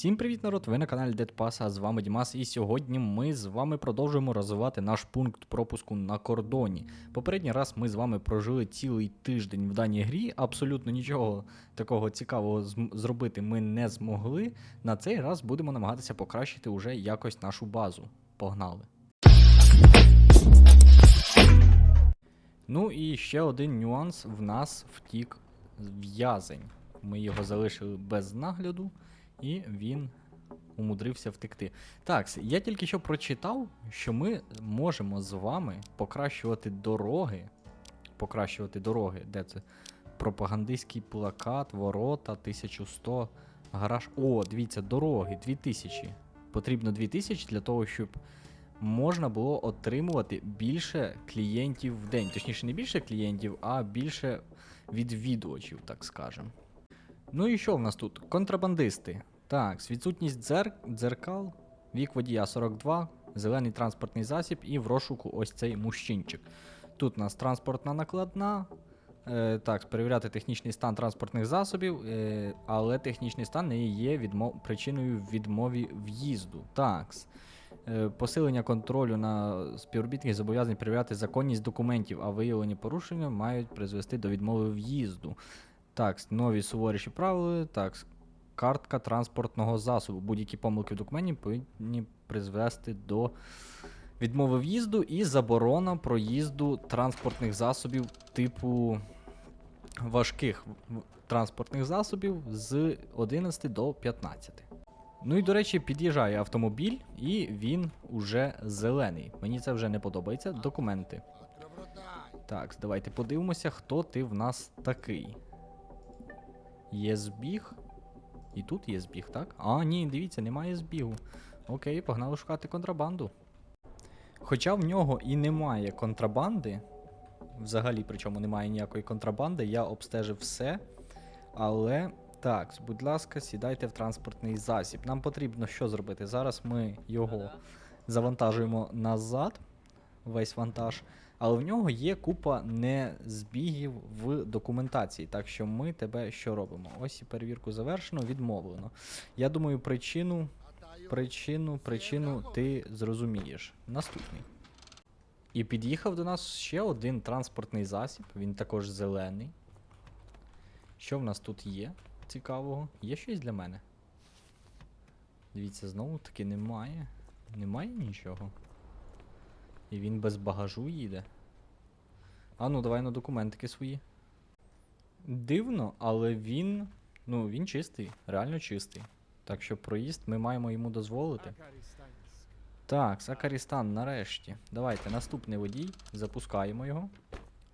Всім привіт, народ! Ви на каналі Дедпас, а з вами Дімас, і сьогодні ми з вами продовжуємо розвивати наш пункт пропуску на кордоні. Попередній раз ми з вами прожили цілий тиждень в даній грі. Абсолютно нічого такого цікавого зробити ми не змогли. На цей раз будемо намагатися покращити уже якось нашу базу. Погнали! Ну і ще один нюанс: в нас втік в'язень. Ми його залишили без нагляду, і він умудрився втекти. Так, я тільки що прочитав, що ми можемо з вами покращувати дороги. Покращувати дороги, де це? Пропагандистський плакат, ворота, 1100, гараж. О, дивіться, дороги, 2000. Потрібно 2000 для того, щоб можна було отримувати більше клієнтів в день. Точніше, не більше клієнтів, а більше відвідувачів, так скажемо. Ну і що в нас тут? Контрабандисти. Так, відсутність дзер... дзеркал, вік водія 42, зелений транспортний засіб і в розшуку ось цей мужчинчик. Тут у нас транспортна накладна. Е, так, перевіряти технічний стан транспортних засобів, е, але технічний стан не є відмов... причиною відмові в'їзду. Такс. Е, Посилення контролю на співробітників зобов'язані перевіряти законність документів, а виявлені порушення мають призвести до відмови в'їзду. Так, нові суворіші правила. Так, картка транспортного засобу. Будь-які помилки в документі повинні призвести до відмови в'їзду і заборона проїзду транспортних засобів типу важких транспортних засобів з 11 до 15. Ну і до речі, під'їжджає автомобіль, і він уже зелений. Мені це вже не подобається. Документи. Так, давайте подивимося, хто ти в нас такий. Є збіг. І тут є збіг, так? А, ні, дивіться, немає збігу. Окей, погнали шукати контрабанду. Хоча в нього і немає контрабанди, взагалі, причому немає ніякої контрабанди, я обстежив все. Але так, будь ласка, сідайте в транспортний засіб. Нам потрібно що зробити? Зараз ми його завантажуємо назад, весь вантаж. Але в нього є купа незбігів в документації. Так що ми тебе що робимо? Ось і перевірку завершено, відмовлено. Я думаю, причину, причину, причину ти зрозумієш. Наступний. І під'їхав до нас ще один транспортний засіб, він також зелений. Що в нас тут є цікавого? Є щось для мене? Дивіться, знову таки немає. Немає нічого. І він без багажу їде. А ну, давай на документики свої. Дивно, але він. Ну, він чистий, реально чистий. Так що проїзд ми маємо йому дозволити. Так, Сакарістан, нарешті. Давайте, наступний водій, запускаємо його.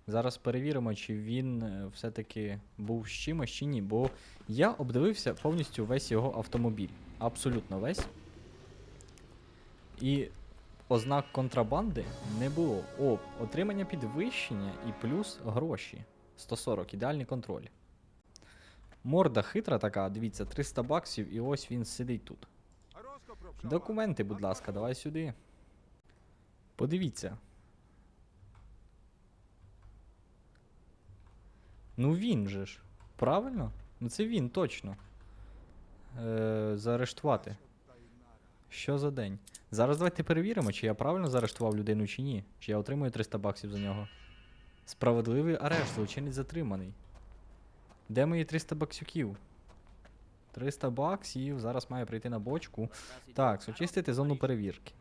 Зараз перевіримо, чи він е, все-таки був з чимось чи ні, бо я обдивився повністю весь його автомобіль. Абсолютно весь. І ознак контрабанди не було. О, отримання підвищення і плюс гроші. 140, ідеальний контроль. Морда хитра така, дивіться, 300 баксів, і ось він сидить тут. Документи, будь ласка, давай сюди. Подивіться. Ну він же ж. Правильно? Ну це він, точно. Е, заарештувати. Що за день? Зараз давайте перевіримо, чи я правильно заарештував людину чи ні. Чи я отримую 300 баксів за нього. Справедливий арешт, злочинець затриманий. Де мої 300 баксюків? 300 баксів, зараз має прийти на бочку. Так, очистити зону перевірки.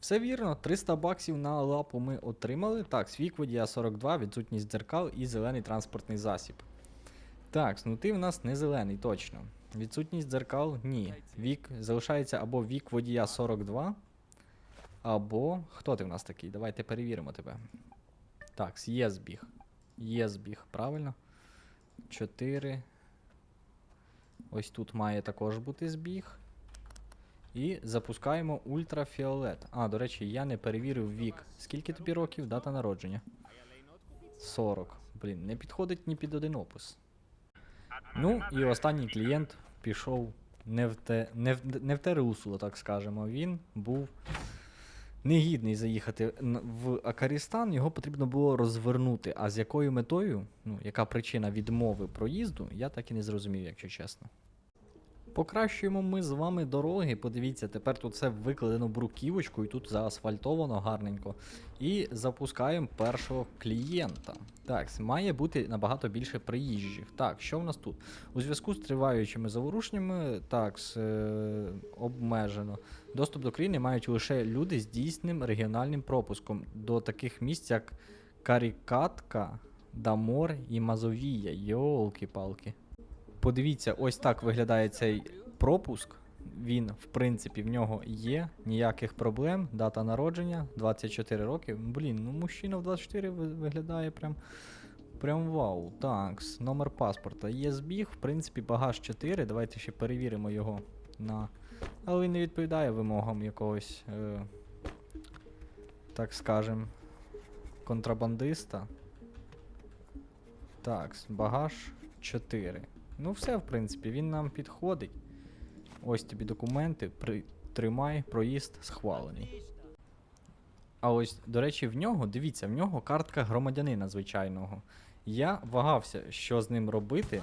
Все вірно, 300 баксів на лапу ми отримали. Так, свік водія 42, відсутність дзеркал і зелений транспортний засіб. Так, ну ти в нас не зелений, точно. Відсутність дзеркал ні. Вік залишається або вік водія 42, або. Хто ти в нас такий? Давайте перевіримо тебе. Так, є збіг. Є збіг, правильно? 4. Ось тут має також бути збіг. І запускаємо ультрафіолет. А, до речі, я не перевірив вік. Скільки тобі років? Дата народження? 40. Блін, не підходить ні під один опис. Ну, і останній клієнт пішов не в те, не в, не в те русло, так скажемо. Він був негідний заїхати в Акарістан, його потрібно було розвернути. А з якою метою, ну, яка причина відмови проїзду, я так і не зрозумів, якщо чесно. Покращуємо ми з вами дороги. Подивіться, тепер тут все викладено бруківочкою, тут заасфальтовано гарненько. І запускаємо першого клієнта. Так, має бути набагато більше приїжджих. Так, що в нас тут? У зв'язку з триваючими заворушеннями, так, е, обмежено. Доступ до країни мають лише люди з дійсним регіональним пропуском до таких місць, як Карікатка, Дамор і Мазовія. Йолки-палки. Подивіться, ось так виглядає цей пропуск. Він, в принципі, в нього є, ніяких проблем. Дата народження 24 роки. Блін, ну мужчина в 24 виглядає прям. Прям вау. Так, номер паспорта. Є збіг, в принципі, багаж 4. Давайте ще перевіримо його на. Але він не відповідає вимогам якогось, е, так скажем, контрабандиста. Так, багаж 4. Ну, все, в принципі, він нам підходить. Ось тобі документи. При... Тримай, проїзд схвалений. А ось, до речі, в нього, дивіться, в нього картка громадянина звичайного. Я вагався, що з ним робити,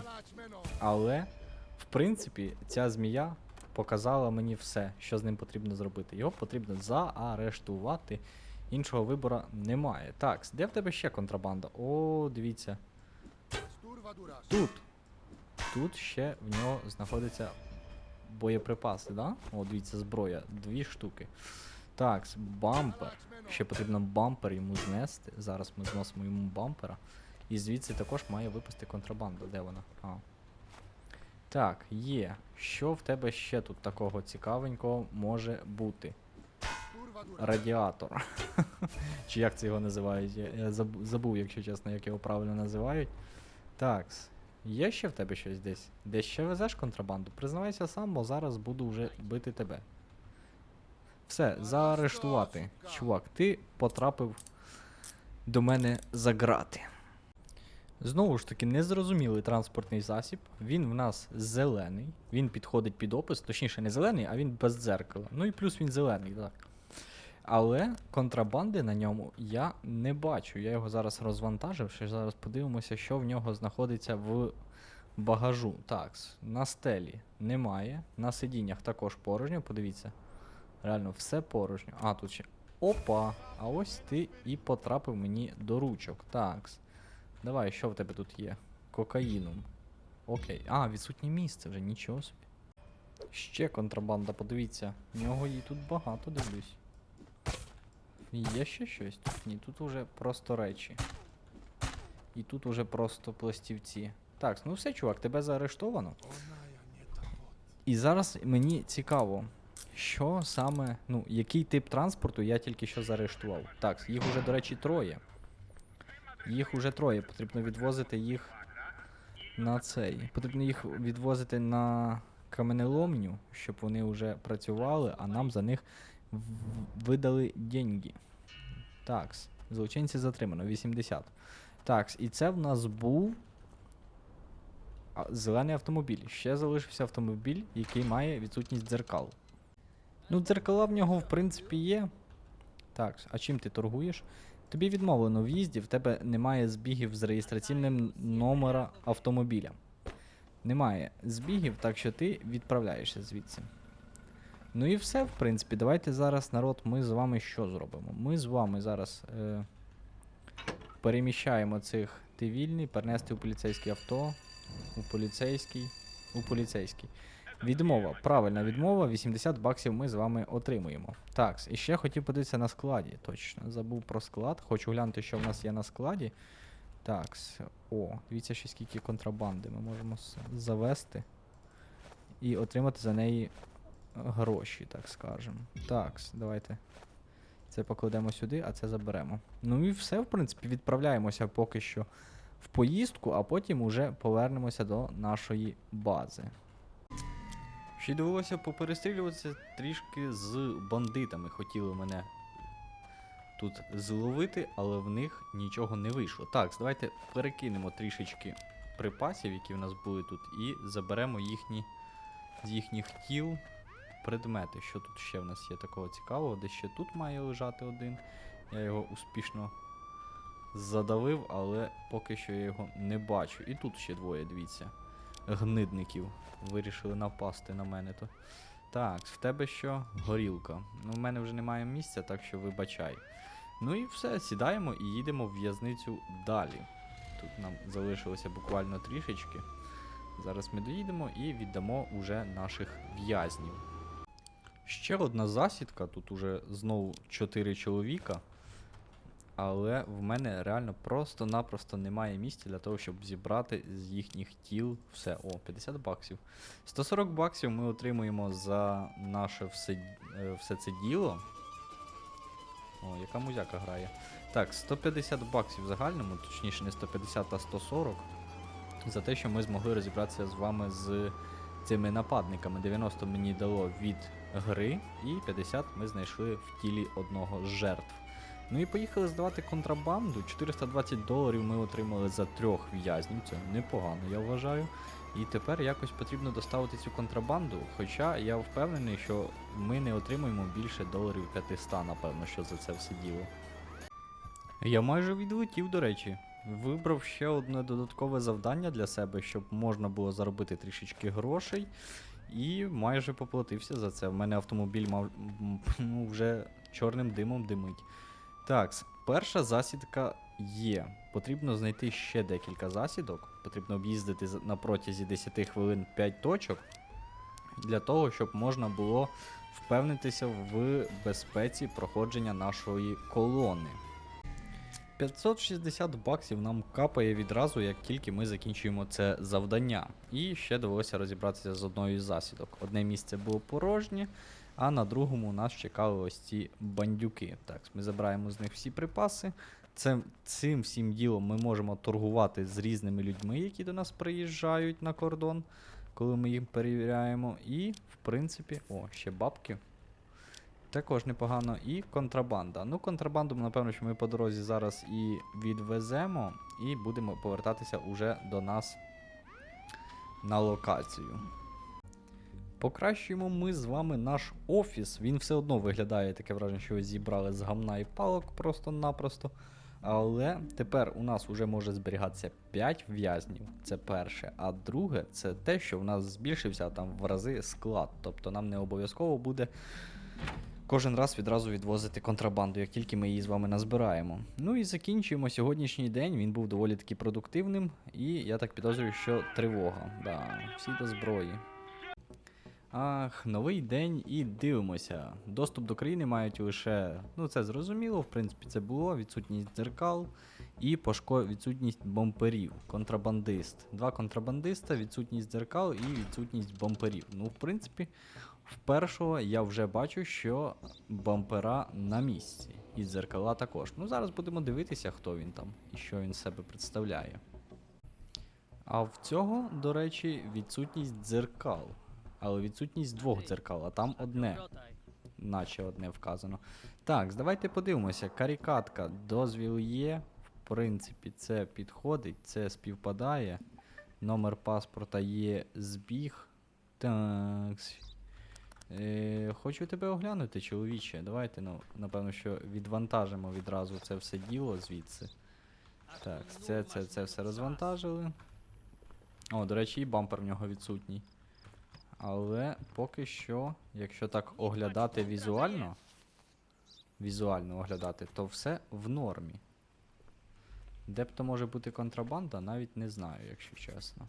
але, в принципі, ця змія показала мені все, що з ним потрібно зробити. Його потрібно заарештувати. Іншого вибору немає. Так, де в тебе ще контрабанда? О, дивіться. Тут. Тут ще в нього знаходяться боєприпаси, да? О, дивіться, зброя. Дві штуки. Так, бампер. Ще потрібно бампер йому знести. Зараз ми зносимо йому бампера. І звідси також має випасти контрабанда. Де вона? А. Так, є. Що в тебе ще тут такого цікавенького може бути? Радіатор. Чи як це його називають? Я, забув, якщо чесно, як його правильно називають. Так. Є ще в тебе щось десь? Десь ще везеш контрабанду? Признавайся сам, бо зараз буду вже бити тебе. Все, заарештувати. Чувак, ти потрапив до мене за грати. Знову ж таки, незрозумілий транспортний засіб. Він в нас зелений. Він підходить під опис, точніше, не зелений, а він без дзеркала. Ну і плюс він зелений, так. Але контрабанди на ньому я не бачу. Я його зараз розвантажив. Ще зараз подивимося, що в нього знаходиться в багажу. Так, на стелі немає. На сидіннях також порожньо. Подивіться. Реально, все порожньо. А, тут ще. Опа! А ось ти і потрапив мені до ручок. Так. Давай, що в тебе тут є? Кокаїном. Окей. А, відсутнє місце вже, нічого собі. Ще контрабанда, подивіться. В нього її тут багато, дивлюсь. Є ще щось? Тут ні, тут уже просто речі. І тут уже просто пластівці. Так, ну все, чувак, тебе заарештовано. І зараз мені цікаво, що саме, ну, який тип транспорту я тільки що заарештував. Так, їх уже, до речі, троє. Їх уже троє. Потрібно відвозити їх на цей. Потрібно їх відвозити на каменеломню, щоб вони вже працювали, а нам за них видали деньги. Такс. Злочинці затримано 80. Такс, і це в нас був зелений автомобіль. Ще залишився автомобіль, який має відсутність дзеркал. Ну, дзеркала в нього, в принципі, є. Так, а чим ти торгуєш? Тобі відмовлено в'їзді, в тебе немає збігів з реєстраційним номера автомобіля. Немає збігів, так що ти відправляєшся звідси. Ну і все, в принципі. Давайте зараз, народ, ми з вами що зробимо? Ми з вами зараз е, переміщаємо цих ти вільний, перенести у поліцейське авто, у поліцейський, у поліцейський. Відмова. Правильна відмова, 80 баксів ми з вами отримуємо. Так, і ще хотів подивитися на складі. Точно, забув про склад. Хочу глянути, що в нас є на складі. Так, о, дивіться, ще скільки контрабанди ми можемо завести і отримати за неї гроші, так скажемо. Так, давайте. Це покладемо сюди, а це заберемо. Ну і все, в принципі, відправляємося поки що в поїздку, а потім уже повернемося до нашої бази. Ще й довелося поперестрілюватися трішки з бандитами. Хотіли мене тут зловити, але в них нічого не вийшло. Так, давайте перекинемо трішечки припасів, які в нас були тут, і заберемо їхні з їхніх тіл предмети. Що тут ще в нас є такого цікавого? Де ще тут має лежати один. Я його успішно задавив, але поки що я його не бачу. І тут ще двоє, дивіться. гнидників. Вирішили напасти на мене то. Так, в тебе що? Горілка. Ну, в мене вже немає місця, так що вибачай. Ну і все, сідаємо і їдемо в в'язницю далі. Тут нам залишилося буквально трішечки. Зараз ми доїдемо і віддамо уже наших в'язнів. Ще одна засідка, тут уже знову 4 чоловіка. Але в мене реально просто-напросто немає місця для того, щоб зібрати з їхніх тіл все. О, 50 баксів. 140 баксів ми отримуємо за наше все, е, все це діло. О, яка музяка грає. Так, 150 баксів в загальному, точніше не 150, а 140. За те, що ми змогли розібратися з вами з цими нападниками. 90 мені дало від гри, і 50 ми знайшли в тілі одного з жертв. Ну і поїхали здавати контрабанду. 420 доларів ми отримали за трьох в'язнів. Це непогано, я вважаю. І тепер якось потрібно доставити цю контрабанду. Хоча я впевнений, що ми не отримуємо більше доларів 500, напевно, що за це все діло. Я майже відлетів, до речі. Вибрав ще одне додаткове завдання для себе, щоб можна було заробити трішечки грошей. І майже поплатився за це. В мене автомобіль мав ну, вже чорним димом димить. Так, перша засідка є. Потрібно знайти ще декілька засідок. Потрібно об'їздити на протязі 10 хвилин 5 точок. Для того, щоб можна було впевнитися в безпеці проходження нашої колони. 560 баксів нам капає відразу, як тільки ми закінчуємо це завдання. І ще довелося розібратися з одною із засідок. Одне місце було порожнє, а на другому нас чекали ось ці бандюки. Так, ми забираємо з них всі припаси. Це, цим всім ділом ми можемо торгувати з різними людьми, які до нас приїжджають на кордон, коли ми їх перевіряємо. І, в принципі, о, ще бабки. Також непогано. І контрабанда. Ну, контрабанду, напевно, що ми по дорозі зараз і відвеземо, і будемо повертатися уже до нас на локацію. Покращуємо ми з вами наш офіс. Він все одно виглядає таке враження, що його зібрали з гамна і палок просто-напросто. Але тепер у нас вже може зберігатися 5 в'язнів. Це перше. А друге, це те, що в нас збільшився там в рази склад. Тобто нам не обов'язково буде кожен раз відразу відвозити контрабанду, як тільки ми її з вами назбираємо. Ну і закінчуємо сьогоднішній день. Він був доволі таки продуктивним, і я так підозрюю, що тривога. Да, всі до зброї. Ах, новий день і дивимося. Доступ до країни мають лише, ну це зрозуміло, в принципі, це було відсутність дзеркал і пошко... відсутність бомперів. Контрабандист. Два контрабандиста, відсутність дзеркал і відсутність бомперів. Ну, в принципі, в першого я вже бачу, що бампера на місці. І дзеркала також. Ну, зараз будемо дивитися, хто він там і що він себе представляє. А в цього, до речі, відсутність дзеркал. Але відсутність двох дзеркал, а там одне, наче одне вказано. Так, давайте подивимося. Карікатка, дозвіл є. В принципі, це підходить, це співпадає. Номер паспорта є збіг. Так. Е, хочу тебе оглянути, чоловіче. Давайте, ну, напевно, що відвантажимо відразу це все діло звідси. Так, це, це, це все розвантажили. О, до речі, і бампер в нього відсутній. Але поки що, якщо так оглядати візуально, візуально оглядати, то все в нормі. Де б то може бути контрабанда, навіть не знаю, якщо чесно.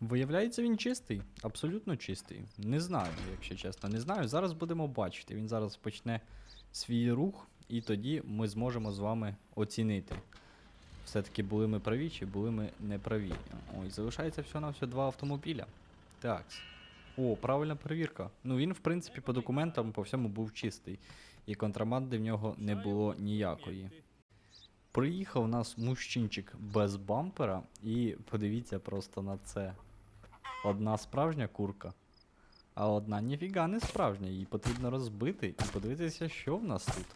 Виявляється, він чистий, абсолютно чистий. Не знаю, якщо чесно, не знаю. Зараз будемо бачити. Він зараз почне свій рух, і тоді ми зможемо з вами оцінити. Все-таки були ми праві чи були ми не праві. Ой, залишається всього на всього два автомобіля. Так. О, правильна перевірка. Ну він, в принципі, по документам по всьому був чистий. І контрабанди в нього не було ніякої. Приїхав у нас мужчинчик без бампера, і подивіться просто на це. Одна справжня курка, а одна ніфіга не справжня. Її потрібно розбити і подивитися, що в нас тут.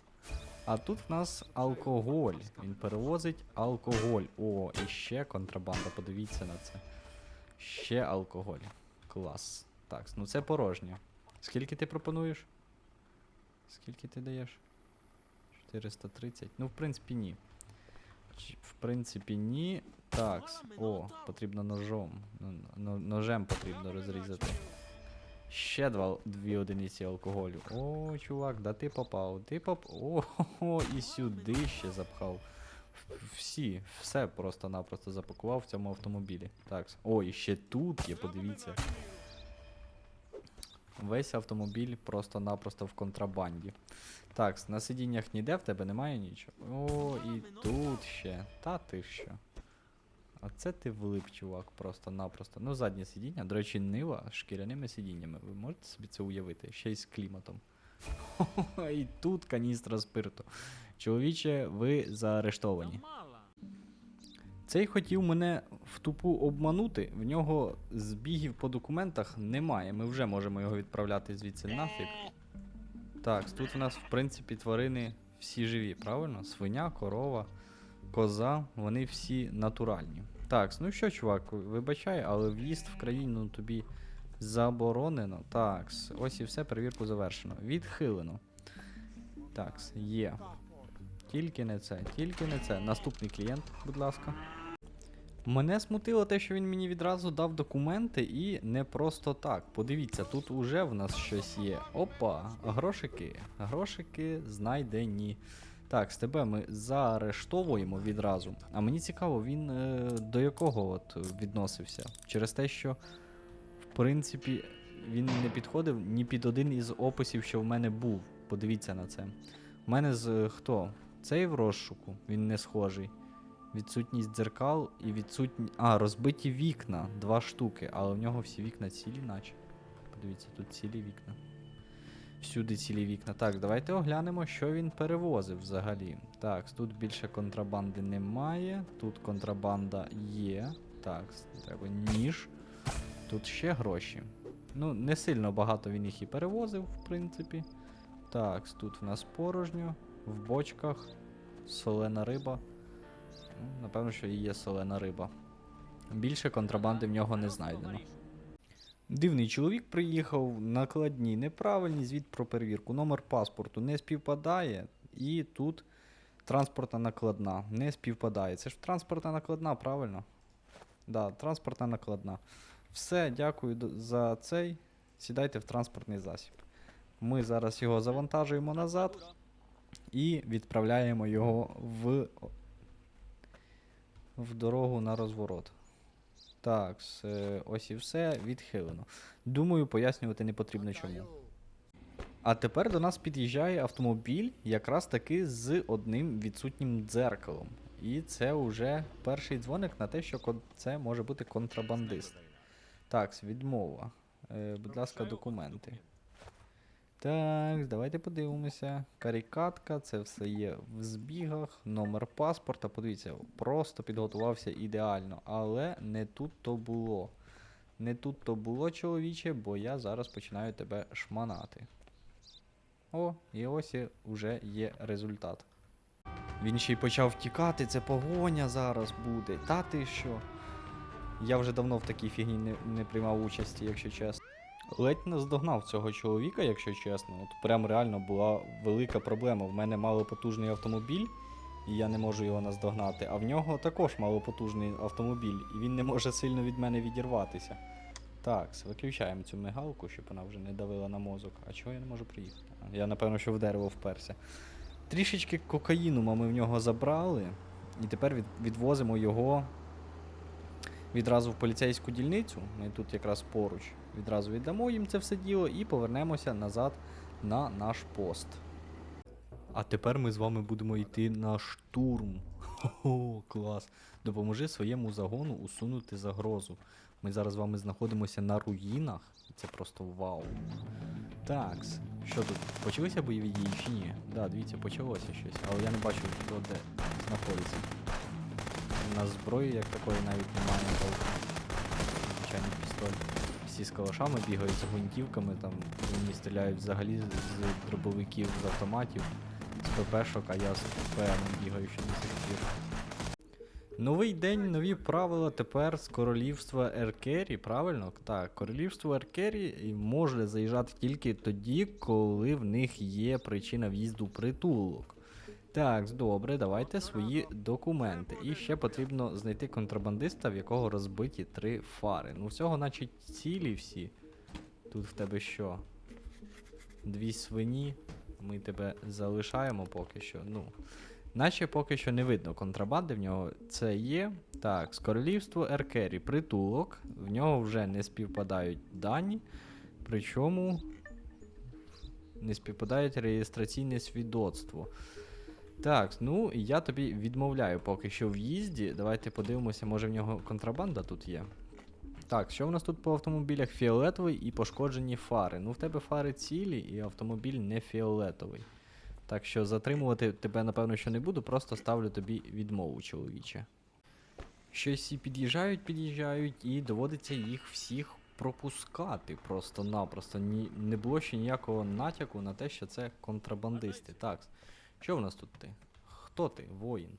А тут в нас алкоголь. Він перевозить алкоголь. О, і ще контрабанда, подивіться на це. Ще алкоголь. Клас. Так, ну це порожнє. Скільки ти пропонуєш? Скільки ти даєш? 430. Ну, в принципі, ні. В принципі, ні. Такс. О, потрібно ножом. Ну, Ножем потрібно розрізати. Ще два, дві одиниці алкоголю. О, чувак, да ти попав. Ти поп. О, хо і сюди ще запхав. Всі, все просто-напросто запакував в цьому автомобілі. Так. О, і ще тут є, подивіться. Весь автомобіль просто-напросто в контрабанді. Так, на сидіннях ніде в тебе немає нічого. О, і тут ще. Та ти що. А це ти влип, чувак, просто-напросто. Ну, заднє сидіння, до речі, нива з шкіряними сидіннями. Ви можете собі це уявити? Ще й з кліматом. І тут каністра спирту. Чоловіче, ви заарештовані. Цей хотів мене в тупу обманути, в нього збігів по документах немає. Ми вже можемо його відправляти звідси нафіг. Так, тут у нас, в принципі, тварини всі живі, правильно? Свиня, корова, коза, вони всі натуральні. Так, ну що, чувак, вибачай, але в'їзд в країну тобі заборонено. Так, ось і все, перевірку завершено. Відхилено. Так, є. Тільки не це, тільки не це. Наступний клієнт, будь ласка. Мене смутило те, що він мені відразу дав документи і не просто так. Подивіться, тут уже в нас щось є. Опа, грошики. Грошики знайдені. Так, з тебе ми заарештовуємо відразу. А мені цікаво, він е, до якого от відносився? Через те, що, в принципі, він не підходив ні під один із описів, що в мене був. Подивіться на це. У мене з е, хто? Цей в розшуку, він не схожий. Відсутність дзеркал і відсутні. А, розбиті вікна, два штуки, але в нього всі вікна цілі, наче. Подивіться, тут цілі вікна. Всюди цілі вікна. Так, давайте оглянемо, що він перевозив взагалі. Так, тут більше контрабанди немає. Тут контрабанда є. Так, треба ніж. Тут ще гроші. Ну, не сильно багато він їх і перевозив, в принципі. Так, тут в нас порожньо, в бочках, солена риба. Ну, Напевно, що і є солена риба. Більше контрабанди в нього не знайдено. Дивний чоловік приїхав, накладні неправильні, звіт про перевірку. Номер паспорту не співпадає, і тут транспортна накладна не співпадає. Це ж транспортна накладна, правильно? Да, транспортна накладна. Все, дякую за цей. Сідайте в транспортний засіб. Ми зараз його завантажуємо назад і відправляємо його в, в дорогу на розворот. Так, ось і все відхилено. Думаю, пояснювати не потрібно чому. А тепер до нас під'їжджає автомобіль якраз таки з одним відсутнім дзеркалом. І це вже перший дзвоник на те, що це може бути контрабандист. Так, відмова. Е, будь ласка, документи. Так, давайте подивимося. Карікатка, це все є в збігах, номер паспорта. Подивіться, просто підготувався ідеально, але не тут то було. Не тут то було, чоловіче, бо я зараз починаю тебе шманати. О, і ось і вже є результат. Він ще й почав тікати, це погоня зараз буде. Та ти що? Я вже давно в такій фігні не, не приймав участі, якщо чесно. Ледь наздогнав цього чоловіка, якщо чесно. От прям реально була велика проблема. В мене малопотужний автомобіль, і я не можу його наздогнати. А в нього також малопотужний автомобіль, і він не може сильно від мене відірватися. Так, виключаємо цю мигалку, щоб вона вже не давила на мозок. А чого я не можу приїхати? Я напевно, що в дерево вперся. Трішечки кокаїну ми в нього забрали, і тепер від, відвозимо його відразу в поліцейську дільницю. Ми тут якраз поруч. Відразу віддамо їм це все діло і повернемося назад на наш пост. А тепер ми з вами будемо йти на штурм. Хо-хо, клас. Допоможи своєму загону усунути загрозу. Ми зараз з вами знаходимося на руїнах, це просто вау. Так, що тут? Почалися бойові дії чи ні? Да, дивіться, почалося щось, але я не бачу, хто де знаходиться. На зброї як такої навіть немає. Звичайний пістоль. Всі з калашами бігають з гвинтівками, там мені стріляють взагалі з, з дробовиків, з автоматів, з ППшок, а я з ПМ бігаю ще до сих пір. Новий день, нові правила тепер з королівства Еркері, правильно? Так, королівство Еркері може заїжджати тільки тоді, коли в них є причина в'їзду притулок. Так, добре, давайте свої документи. І ще потрібно знайти контрабандиста, в якого розбиті три фари. Ну, всього, значить, цілі всі. Тут в тебе що? Дві свині. Ми тебе залишаємо поки що. Ну. Наче поки що не видно контрабанди в нього. Це є. Так, з королівство Еркері, притулок. В нього вже не співпадають дані. Причому не співпадають реєстраційне свідоцтво. Так, ну я тобі відмовляю поки що в їзді. Давайте подивимося, може в нього контрабанда тут є. Так, що в нас тут по автомобілях? Фіолетовий і пошкоджені фари. Ну, в тебе фари цілі, і автомобіль не фіолетовий. Так що затримувати тебе, напевно, що не буду, просто ставлю тобі відмову, чоловіче. Щось всі під'їжджають, під'їжджають, і доводиться їх всіх пропускати просто-напросто. Ні, не було ще ніякого натяку на те, що це контрабандисти. Так, що в нас тут ти? Хто ти? Воїн.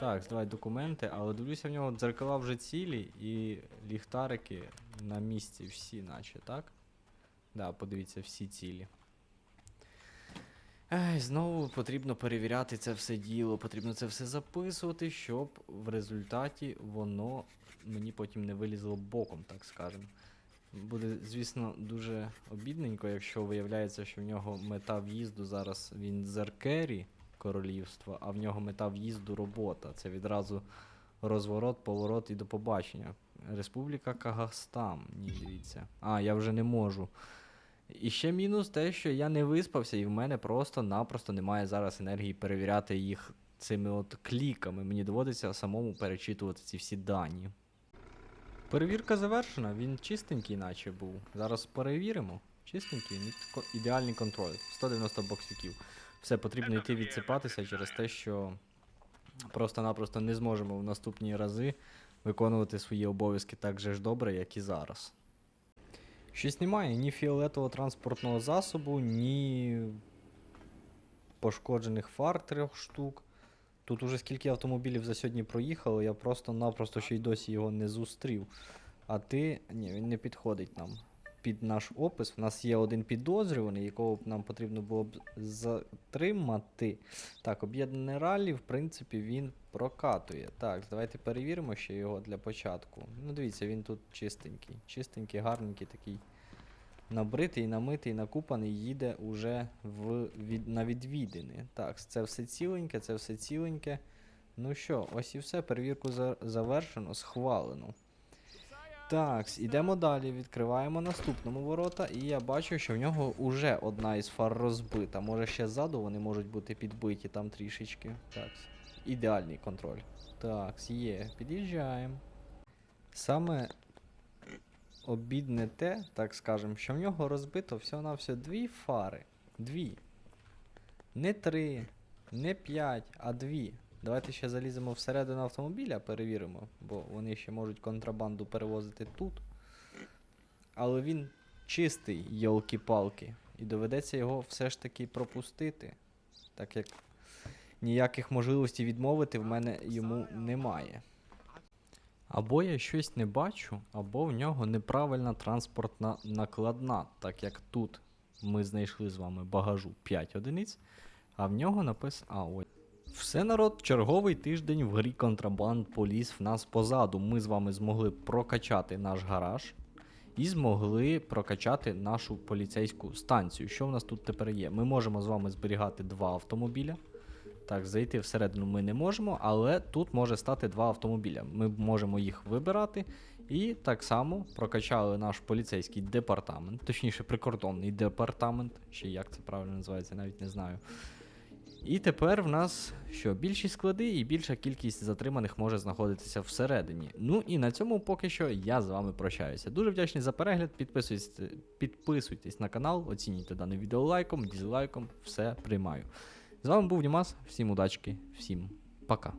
Так, давай документи, але дивлюся, в нього дзеркала вже цілі і ліхтарики на місці всі, наче, так? Да, подивіться, всі цілі. Ей, знову потрібно перевіряти це все діло, потрібно це все записувати, щоб в результаті воно мені потім не вилізло боком, так скажемо. Буде, звісно, дуже обідненько, якщо виявляється, що в нього мета в'їзду зараз він з Еркері королівства, а в нього мета в'їзду робота. Це відразу розворот, поворот і до побачення. Республіка Кагастан. Ні, дивіться. А, я вже не можу. І ще мінус те, що я не виспався, і в мене просто-напросто немає зараз енергії перевіряти їх цими от кліками. Мені доводиться самому перечитувати ці всі дані. Перевірка завершена, він чистенький, наче був. Зараз перевіримо. Чистенький, ідеальний контроль. 190 боксиків. Все потрібно йти відсипатися через те, що просто-напросто не зможемо в наступні рази виконувати свої обов'язки так же ж добре, як і зараз. Щось немає ні фіолетового транспортного засобу, ні пошкоджених фар трьох штук. Тут уже скільки автомобілів за сьогодні проїхало, я просто-напросто ще й досі його не зустрів. А ти. Ні, він не підходить нам під наш опис. У нас є один підозрюваний, якого нам потрібно було б затримати. Так, об'єднаний ралі, в принципі, він прокатує. Так, давайте перевіримо ще його для початку. Ну, дивіться, він тут чистенький. Чистенький, гарненький такий. Набритий, намитий, накупаний, їде уже в, від, на відвідини. Так, це все ціленьке, це все ціленьке. Ну що, ось і все. Перевірку за, завершено, схвалено. Так, ідемо далі, відкриваємо наступному ворота, і я бачу, що в нього вже одна із фар розбита. Може ще ззаду вони можуть бути підбиті там трішечки. Так, ідеальний контроль. Так, є, під'їжджаємо. Саме обідне те, так скажемо, що в нього розбито всього-навсього дві фари. Дві. Не три, не п'ять, а дві. Давайте ще заліземо всередину автомобіля, перевіримо, бо вони ще можуть контрабанду перевозити тут. Але він чистий, йолки-палки. І доведеться його все ж таки пропустити. Так як ніяких можливостей відмовити в мене йому немає. Або я щось не бачу, або в нього неправильна транспортна накладна, так як тут ми знайшли з вами багажу 5 одиниць, а в нього написано. А. Все народ, черговий тиждень в грі контрабанд поліз в нас позаду. Ми з вами змогли прокачати наш гараж і змогли прокачати нашу поліцейську станцію. Що в нас тут тепер є? Ми можемо з вами зберігати два автомобіля. Так, зайти всередину ми не можемо, але тут може стати два автомобіля. Ми можемо їх вибирати. І так само прокачали наш поліцейський департамент, точніше, прикордонний департамент, ще як це правильно називається, навіть не знаю. І тепер в нас що, більші склади і більша кількість затриманих може знаходитися всередині. Ну і на цьому поки що я з вами прощаюся. Дуже вдячний за перегляд. Підписуйтесь, підписуйтесь на канал, оцінюйте дане відео лайком, дізлайком, все приймаю. З вами був Дімас, всім удачки, всім пока.